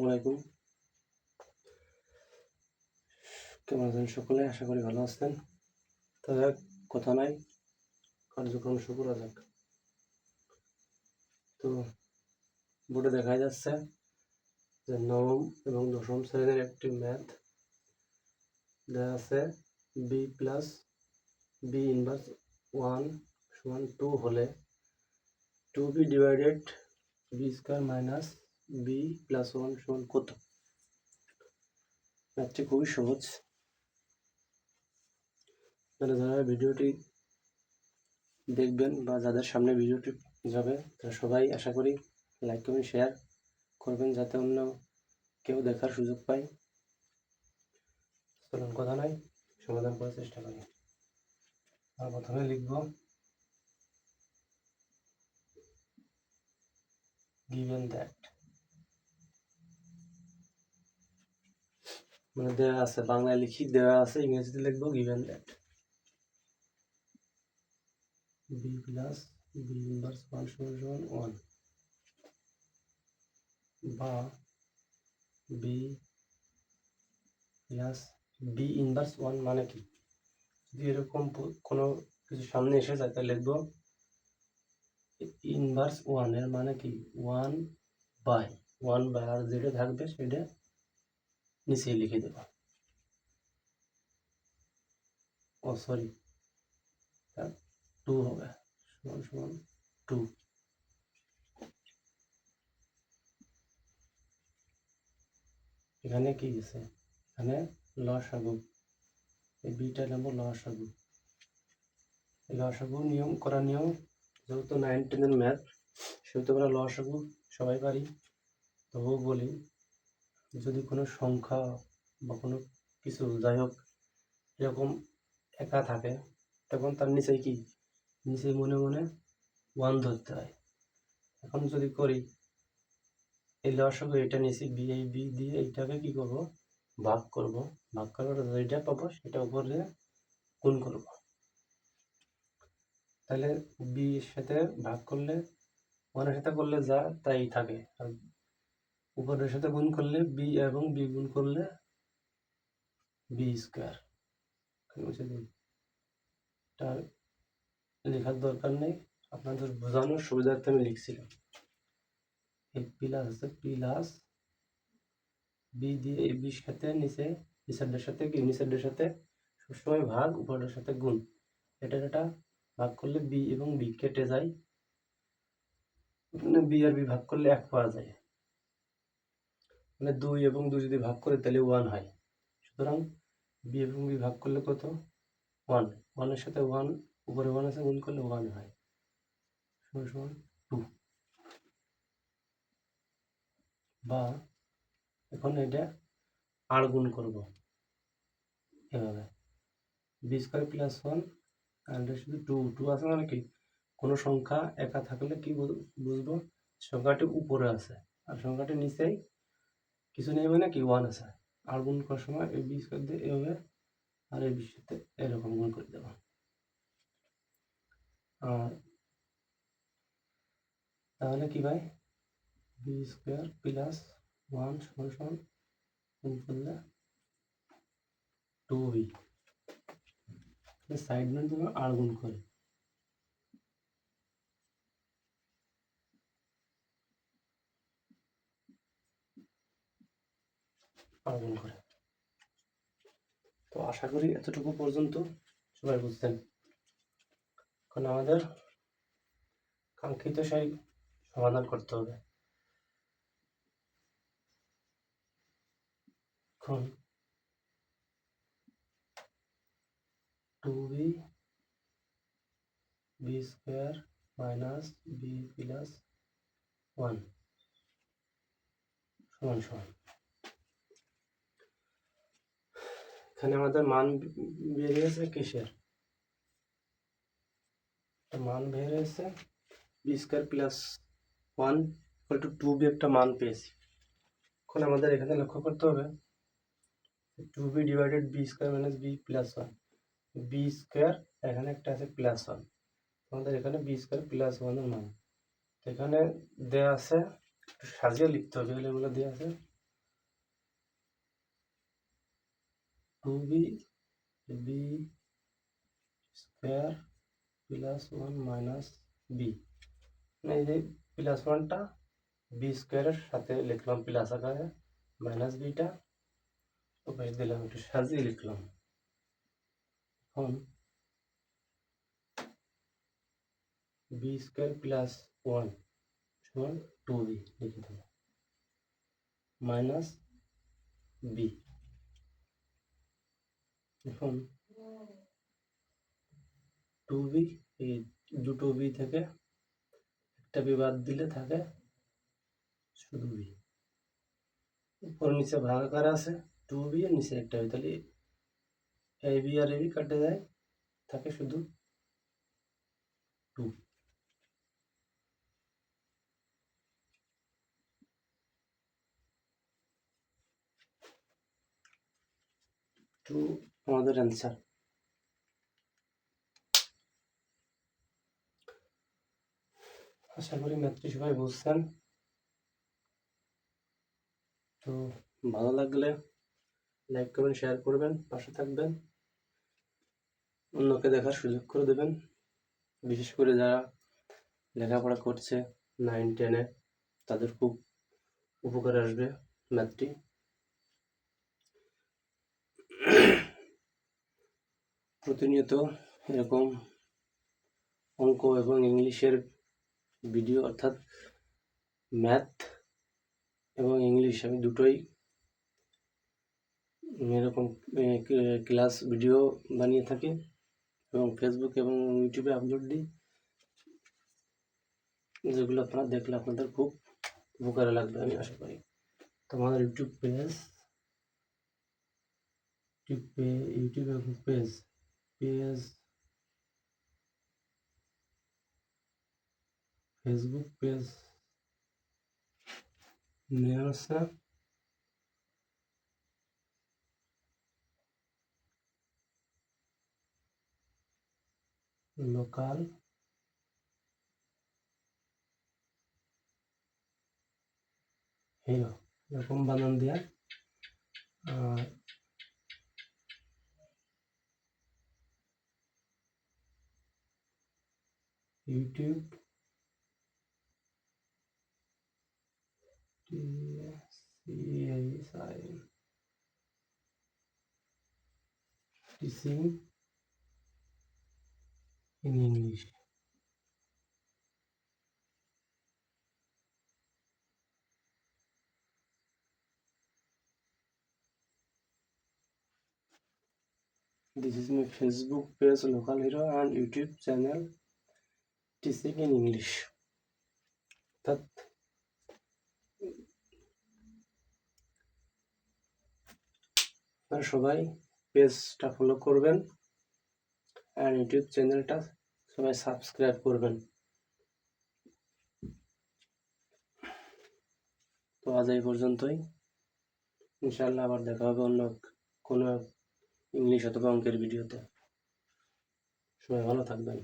আলাইকুম। কেমন আছেন সকলে? আশা করি ভালো আছেন। কথা নাই। কার্যক্রম শুরু করা যাক। তো বোর্ডে দেখা যাচ্ছে যে নবম এবং দশম শ্রেণির একটি ম্যাথ দেওয়া আছে। B plus B inverse one সমান টু হলে two B divided B square minus B plus one সমান কত? ম্যাথটি খুবই সহজ। আপনারা যারা ভিডিওটি দেখবেন বা যাদের সামনে ভিডিওটি যাবে, তারা সবাই আশা করি লাইক কমেন্ট শেয়ার করবেন যাতে অন্য কেউ দেখার সুযোগ পায়। চলুন, কথা নাই সমাধান করার চেষ্টা করি। আর প্রথমে লিখব given that. মানে দেওয়া আছে, বাংলায় লিখি দেওয়া আছে, ইংরেজিতে লিখব, given that. B plus B inverse one সমান ওয়ান বা B plus B inverse one মানে কি? যদি এরকম কোনো কিছু সামনে এসে যায়, তাহলে লিখব ইনভার্স ওয়ানের মানে কি? ওয়ান বাই ওয়ান বাই আর যেটা থাকবে সেটা নিচে লিখে দেব। ও সরি টু হবে। সমান সমান টু এখানে কি গেছে এখানে লসাগু। এই বিটা নেব লসাগু। লসাগু নিয়ম করার নিয়ম যেহেতু নাইন টেনের ম্যাথ সেহেতু আমরা লসাগু সবাই পারি। তবুও বলি, যদি কোনো সংখ্যা বা কোনো কিছু যাই হোক, এরকম একা থাকে, তখন তার নিচে কি? নিচে মনে মনে ওয়ান ধরতে হয়। এখন যদি করি, এই লসাগু এটা নিচে বি এই বি দিয়ে এইটাকে কি করব? ভাগ করব। ভাগ করার যেটা পাবো, সেটা উপরে গুণ করব। তাহলে বি এর সাথে ভাগ করলে, ওয়ানের সাথে করলে যা, তাই থাকে। আর উপরের সাথে গুণ করলে বি এবং বি গুণ করলে বি স্কোয়ার। মুছে দিন তার লেখার দরকার নেই। আপনাদের বোঝানোর সুবিধার্থে আমি লিখছিলাম। এই প্লাস আছে প্লাস বি দিয়ে এই বির সাথে নিচে নিচেরটার সাথে কি? নিচেরটার সাথে সবসময় ভাগ, উপরের সাথে গুণ। এটা এটা ভাগ করলে বি এবং বি কেটে যায়। মানে বি আর বি ভাগ করলে এক পাওয়া যায়। মানে দুই এবং দুই যদি ভাগ করে, তাহলে ওয়ান হয়। সুতরাং বি এবং বি ভাগ করলে কত? ওয়ান ওয়ানের সাথে ওয়ান উপরে ওয়ান আছে, গুণ করলে ওয়ান হয়। সমান টু বা এখন এটা আর গুণ করব। এভাবে। বি স্কোয়ার প্লাস ওয়ান শুধু টু টু আছে মানে কি? কোনো সংখ্যা একা থাকলে কি বুঝ- বুঝব? সংখ্যাটি উপরে আছে। আর সংখ্যাটি নিচেই কিছু নেই মানে কি? ওয়ান আছে। আর গুণ করার সময় এই বি স্কোয়ার দিয়ে এভাবে আর এই সাথে এরকম গুণ করে দেবো। আর তাহলে কি ভাই? বি স্কোয়ার প্লাস ওয়ান সমান সমান গুণ করলে টু বি সাইড নোট জন্য আর গুণ করে। তো আশা করি এতটুকু পর্যন্ত সবাই বুঝতেন। এখন আমাদের কাঙ্ক্ষিত সেই সমাধান করতে হবে। এখন two B B square minus B plus one সমান সমান এখানে আমাদের মান বেরিয়েছে কিসের? একটা মান বের হয়েছে B square plus one equal to two B একটা মান পেয়েছি। এখন আমাদের এখানে লক্ষ্য করতে হবে two B divided B square minus B plus one. B square এখানে একটা আছে প্লাস ওয়ান আমাদের এখানে বি স্কোয়ার প্লাস ওয়ানের মান। এখানে দেয়া আছে সাজিয়ে লিখতে হবে এগুলো দেয়া আছে। Two B B square plus one minus B এই যে প্লাস ওয়ানটা বি স্কোয়ারের সাথে লিখলাম প্লাস আকারে মাইনাস বিটা ওপাই দিলাম, একটু সাজিয়ে লিখলাম। এখন বি স্কোয়ার প্লাস ওয়ান সমান টু বি লিখে দেবো মাইনাস বি এখন টু বি এই দুটো বি থেকে, একটা বি বাদ দিলে থাকে শুধু বি উপর নিচে ভাগ আকার আছে টু বি আর নিচে একটা বি তাহলে A B R A B কাটে যায়, থাকে শুধু টু টু আমাদের অ্যান্সার আশা করি ম্যাথটি সবাই বুঝছেন। তো ভালো লাগলে লাইক করবেন শেয়ার করবেন, পাশে থাকবেন। অন্যকে দেখার সুযোগ করে দেবেন। বিশেষ করে যারা লেখাপড়া করছে নাইন টেনে তাদের খুব উপকার আসবে ম্যাথটি প্রতিনিয়ত এরকম অঙ্ক এবং ইংলিশের ভিডিও অর্থাৎ ম্যাথ এবং ইংলিশ, আমি দুটোই এরকম ক্লাস ভিডিও বানিয়ে থাকি এবং ফেসবুক এবং ইউটিউবে আপলোড দিই যেগুলো আপনারা দেখলে আপনাদের খুব উপকারে লাগবে আমি আশা করি তো আমাদের YouTube page YouTube page YouTube এবং পেজ পেজ ফেসবুক পেজ নেওয়া আছে লোকাল হিরো এরকম বানান দেওয়া আর YouTube TSIN teaching in English. This is my Facebook page, Local Hero, and YouTube channel, Teaching in English. আপনারা সবাই পেজটা ফলো করবেন আর ইউটিউব চ্যানেলটা সবাই সাবস্ক্রাইব করবেন। তো আজ এই পর্যন্তই। ইনশাল্লাহ আবার দেখা হবে অন্য কোনো ইংলিশ অথবা অঙ্কের ভিডিওতে সবাই ভালো থাকবেন।